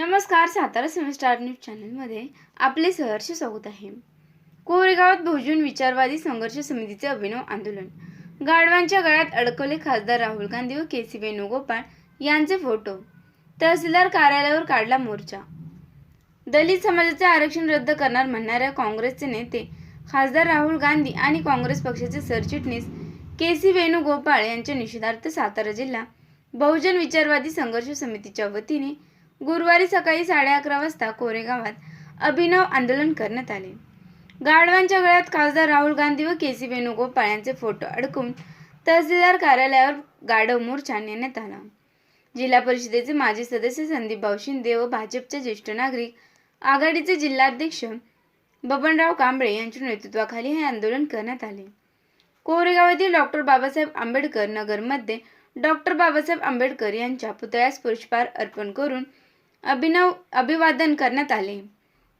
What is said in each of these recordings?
नमस्कार Satara semester news चॅनलमध्ये आपले सहर्ष स्वागत आहे. कोरेगावात बहुजन विचारवादी संघर्ष समितीचे अभिनव आंदोलन. गाढवांच्या गळ्यात अडकवले खासदार राहुल गांधी व के सी वेणुगोपाळ यांचे फोटो. तहसीलदार कार्यालयावर काढला मोर्चा. दलित समाजाचे आरक्षण रद्द करणार म्हणणाऱ्या काँग्रेसचे नेते खासदार राहुल गांधी आणि काँग्रेस पक्षाचे सरचिटणीस के सी वेणुगोपाळ यांच्या निषेधार्थ सातारा जिल्हा बहुजन विचारवादी संघर्ष समितीच्या वतीने गुरुवारी सकाळी साडे अकरा वाजता कोरेगावात अभिनव आंदोलन करण्यात आले. गाढवांच्या गळ्यात खासदार राहुल गांधी व के सी वेणुगोपाळ यांचे फोटो अडकून तहसीलदार कार्यालयावर गाढव मोर्चा नेण्यात आला. जिल्हा परिषदेचे माजी सदस्य संदीप शिंदे व भाजपचे ज्येष्ठ नागरिक आघाडीचे जिल्हाध्यक्ष बबनराव कांबळे यांच्या नेतृत्वाखाली हे आंदोलन करण्यात आले. कोरेगाव येथील डॉक्टर बाबासाहेब आंबेडकर नगरमध्ये डॉक्टर बाबासाहेब आंबेडकर यांच्या पुतळ्यास पुष्पहार अर्पण करून अभिनव अभिवादन करण्यात आले.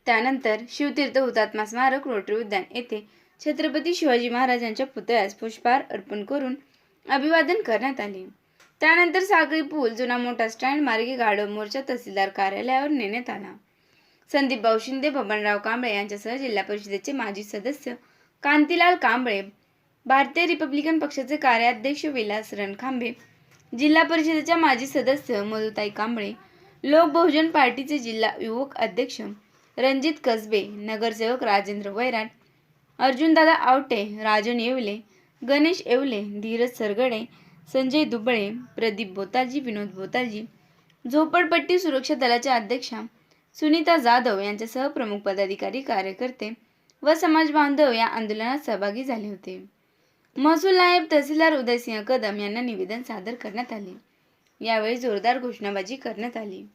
त्यानंतर शिवतीर्थ हुतात्मा स्मारक रोटरी उद्यान येथे छत्रपती शिवाजी महाराजांच्या पुतळ्यास पुष्पहार अर्पण करून अभिवादन करण्यात आले. त्यानंतर सागरी पूल जुना मोठा स्टँड मार्गे गाढव मोर्चा तहसीलदार कार्यालयावर नेण्यात आला. संदीप भाऊ शिंदे बबनराव कांबळे यांच्यासह जिल्हा परिषदेचे माजी सदस्य कांतीलाल कांबळे भारतीय रिपब्लिकन पक्षाचे कार्याध्यक्ष विलास रणखांबे जिल्हा परिषदेच्या माजी सदस्य मधुताई कांबळे लोक बहुजन पार्टीचे जिल्हा युवक अध्यक्ष रणजित कसबे नगरसेवक राजेंद्र वैराट अर्जुनदादा आवटे राजन येवले गणेश येवले धीरज सरगडे संजय दुबळे प्रदीप बोताजी विनोद बोताजी झोपडपट्टी सुरक्षा दलाच्या अध्यक्षा सुनीता जाधव यांच्यासह प्रमुख पदाधिकारी कार्यकर्ते व समाज बांधव या आंदोलनात सहभागी झाले होते. महसूल नायब तहसीलदार उदयसिंह कदम यांना निवेदन सादर करण्यात आले. यावेळी जोरदार घोषणाबाजी करण्यात आली.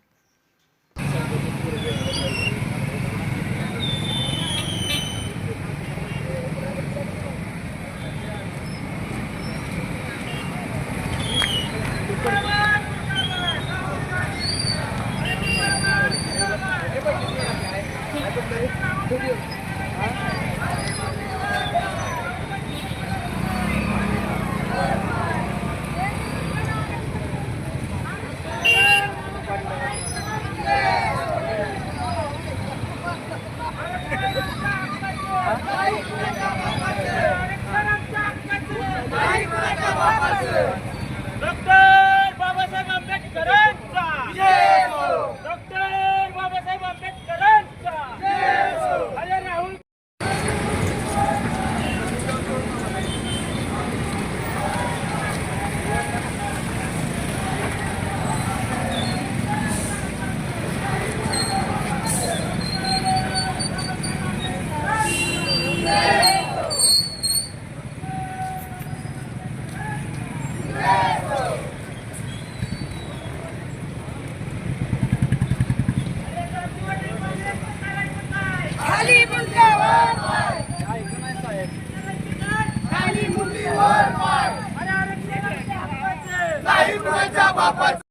कुणाच्या बापाचं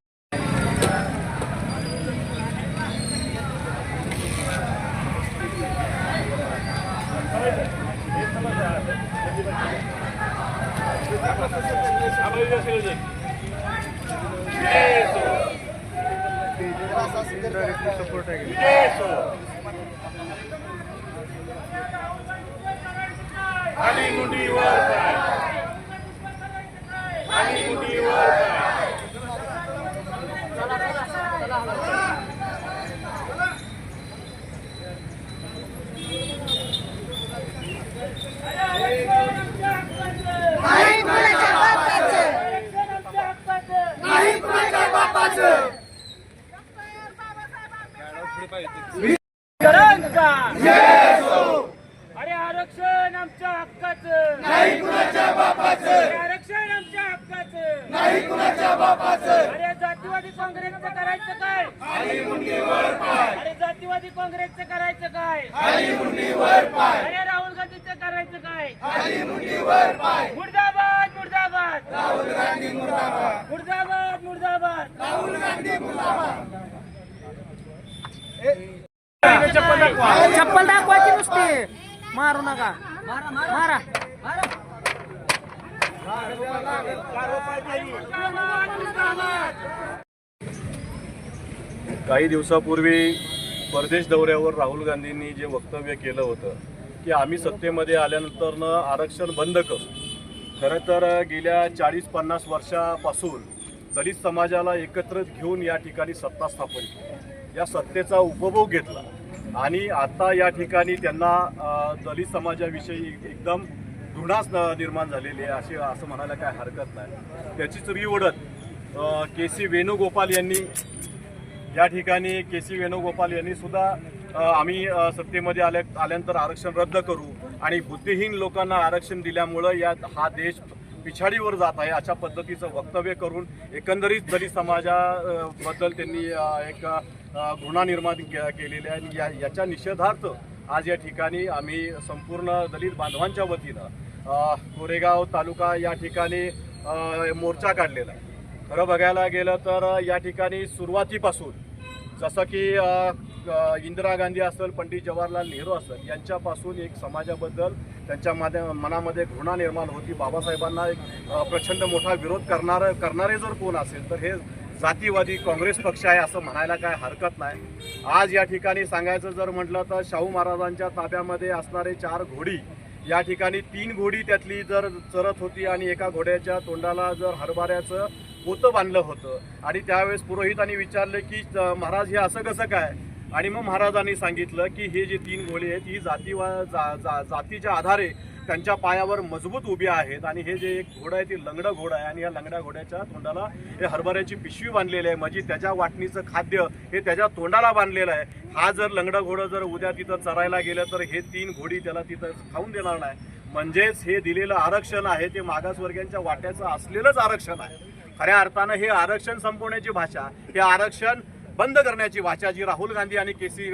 खाली मुंडीवर पाय खाली मुंडीवर पाय नाही कुणाच्या बापाचं नाही कुणाच्या बापाचं करांचा अरे आरक्षण आमच्या हक्काचं. नाही कुणाच्या बापाचं. आरक्षण आमच्या हक्काचं. नाही कुणाच्या बापाचं. अरे जातीवादी काँग्रेसचं करायचं काय? खाली पाय. अरे जातीवादी काँग्रेसचं करायचं काय? खाली पाय. अरे राहुल गांधीचं करायचं काय? खाली पाय. मुर्दाबाद मुर्दाबाद राहुल गांधी मुर्दाबाद चप्पल दाखवायची नुसती. मारू नका. मारा काही दिवसापूर्वी परदेश दौऱ्यावर राहुल गांधींनी जे वक्तव्य केलं होतं की आम्ही सत्तेमध्ये आल्यानंतरनं आरक्षण बंद करू. खरं तर गेल्या चाळीस पन्नास वर्षापासून दलित समाजाला एकत्र घेऊन या ठिकाणी सत्ता स्थापन केली. या सत्तेचा उपभोग घेतला. आणि आता या ठिकाणी त्यांना दलित समाजाविषयी एकदम घृणाच न- निर्माण झालेली आहे अशी असं म्हणायला काय हरकत नाही. त्याचीच रिओढत के सी वेणुगोपाल यांनी या ठिकाणी के सी वेणुगोपाल यांनी सुद्धा आम्ही सत्तेमध्ये आल्या आल्यानंतर आरक्षण रद्द करू आणि बुद्धिहीन लोकांना आरक्षण दिल्यामुळं यात हा देश पिछाडीवर जात आहे अशा पद्धतीचं वक्तव्य करून एकंदरीत दलित समाजाबद्दल त्यांनी एक घृणा निर्माण के- केलेली आहे. आणि या याच्या निषेधार्थ आज या ठिकाणी आम्ही संपूर्ण दलित बांधवांच्या वतीनं कोरेगाव तालुका या ठिकाणी मोर्चा काढलेला आहे. खरं बघायला गेलं तर या ठिकाणी सुरुवातीपासून जसं की इंदिरा गांधी असेल पंडित जवाहरलाल नेहरू असेल यांच्यापासून एक समाजाबद्दल त्यांच्या मध्ये मनामध्ये घृणा निर्माण होती. बाबासाहेबांना एक प्रचंड मोठा विरोध करणार करणारे जर कोण असेल तर हे जातीवादी काँग्रेस पक्ष आहे असं म्हणायला काय हरकत नाही. आज या ठिकाणी सांगायचं जर म्हटलं तर शाहू महाराजांच्या ताब्यामध्ये असणारे चार घोडी या ठिकाणी तीन घोडी त्यातली जर चरत होती आणि एका घोड्याच्या तोंडाला जर हरभऱ्याचं पोतं बांधलं होतं. आणि त्यावेळेस पुरोहितांनी विचारलं की महाराज हे असं कसं काय? आणि मग महाराजांनी सांगितलं की हे जे तीन घोडे आहेत ही जातीवा जा, जा, जातीच्या आधारे त्यांच्या पायावर मजबूत उभी आहेत आणि हे जे एक घोडं आहे ती लंगडं घोडं आहे आणि या लंगड्या घोड्याच्या तोंडाला हे हरभऱ्याची पिशवी बांधलेली आहे. म्हणजे त्याच्या वाटणीचं खाद्य हे त्याच्या तोंडाला बांधलेलं आहे. हा जर लंगडं घोडं जर उद्या तिथं चरायला गेलं तर हे तीन घोडी त्याला तिथं खाऊन देणार नाही. म्हणजेच हे दिलेलं आरक्षण आहे ते मागासवर्गीयांच्या वाट्याचं असलेलंच आरक्षण आहे. खऱ्या अर्थानं हे आरक्षण संपवण्याची भाषा हे आरक्षण बंद करण्याची वाचा जी राहुल गांधी आणि के सी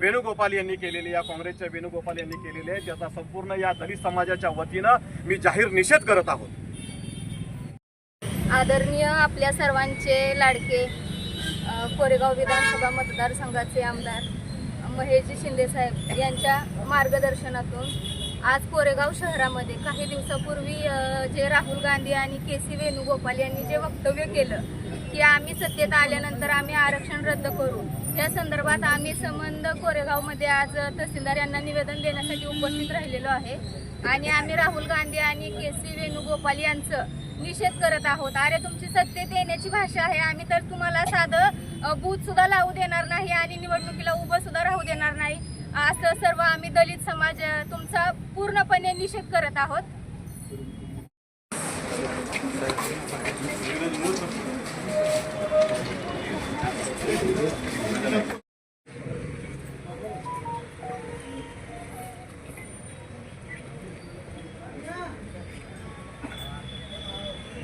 वेणुगोपाल यांनी केलेली या काँग्रेसच्या वेणुगोपाल यांनी केलेली आहे त्याचा संपूर्ण या दलित समाजाच्या वतीनं मी जाहीर निषेध करत आहोत. आदरणीय आपल्या सर्वांचे लाडके कोरेगाव विधानसभा मतदारसंघाचे आमदार महेशजी शिंदे साहेब यांच्या मार्गदर्शनातून आज कोरेगाव शहरामध्ये काही दिवसापूर्वी जे राहुल गांधी आणि के सी वेणुगोपाल यांनी जे वक्तव्य केलं की आम्ही सत्तेत आल्यानंतर आम्ही आरक्षण रद्द करू. या संदर्भात आम्ही संबंध कोरेगावमध्ये आज तहसीलदार यांना निवेदन देण्यासाठी उपस्थित राहिलेलो आहे. आणि आम्ही राहुल गांधी आणि के सी वेणुगोपाल यांचं निषेध करत आहोत. अरे तुमची सत्तेत येण्याची भाषा आहे. आम्ही तर तुम्हाला साधं बूथ सुद्धा लावू देणार नाही आणि निवडणुकीला उभं सुद्धा राहू देणार नाही. असं सर्व आम्ही दलित समाज तुमचा पूर्णपणे निषेध करत आहोत.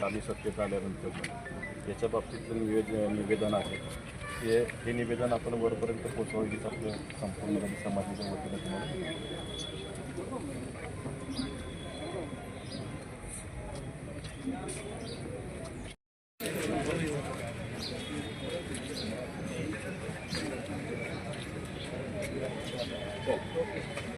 आम्ही सत्तेत आल्यानंतर याच्या बाबतीतलं निवेद निवेदन आहे हे हे निवेदन आपण वरपर्यंत पोचवायचीच आपल्या संपूर्ण समाजाच्या वतीनं तुम्हाला.